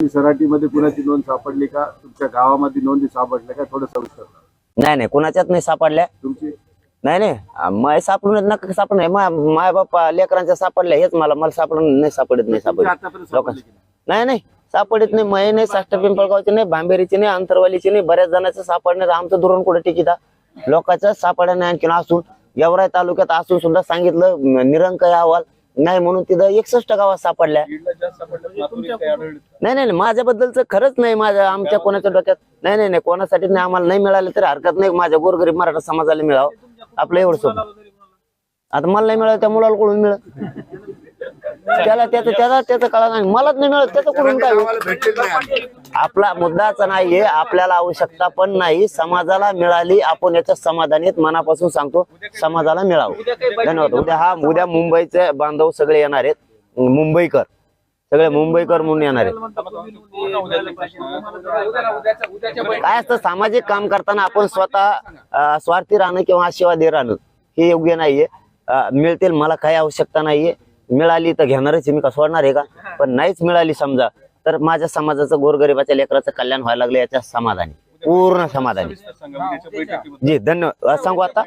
सराटीमध्ये कुणाची नोंद सापडली का? तुमच्या गावामध्ये नोंदी सापडल्या का? थोडं सविस्तर. नाही नाही कुणाच्याच नाही सापडल्या. तुमची? नाही नाही माय सापडून नका सापड नाही मा माय बाप्पा लेकरांच्या सापडल्या हेच मला मला सापडून नाही सापडत नाही तुमची सापडत. आतापर्यंत सापडली की नाही? नाही नाही सापडत नाही. मय नाही साष्ट पिंपळगावचे नाही भांबेरीचे नाही अंतरवालीचे नाही बऱ्याच जणांचं सापडण्यात आमचं धोरण कुठे टिकिता लोकांचं सापडा नाही आणखीन असून एवढ्या तालुक्यात असून सुद्धा सांगितलं न- निरंकाय अहवाल नाही म्हणून तिथं एकसष्ट गावात सापडल्या. नाही नाही नाही, माझ्याबद्दलचं खरंच नाही माझ्या आमच्या कोणाच्या डोक्यात नाही नाही नाही कोणासाठी नाही आम्हाला नाही मिळालं तरी हरकत नाही माझ्या गोरगरीब मराठा समाजाला मिळावं. आपलं एवढं सोपं आता मला नाही मिळालं त्या मुलाला कडून मिळत त्याला त्याचं त्याचा त्याचं कळा नाही. मलाच नाही मिळत त्याचं कुठून काय? आपला मुद्दाच नाहीये आपल्याला आवश्यकता पण नाही. समाजाला मिळाली आपण याच्या समाधानीत मनापासून सांगतो समाजाला मिळावं. धन्यवाद. उद्या हा उद्या मुंबईचे बांधव सगळे येणार आहेत. मुंबईकर. सगळे मुंबईकर म्हणून येणार आहेत. काय असतं सामाजिक काम करताना आपण स्वतः स्वार्थी राहणं किंवा आशीर्वादी राहणं हे योग्य नाहीये. मिळतील मला काही आवश्यकता नाहीये. मिळाली तर घेणारच मी का सोडणार आहे का? पण नाहीच मिळाली समजा तर माझ्या समाजाचं गोरगरिबाच्या लेकराचं कल्याण व्हायला लागलं याच्या समाधानी पूर्ण समाधानी. जी धन्यवाद. सांगू आता?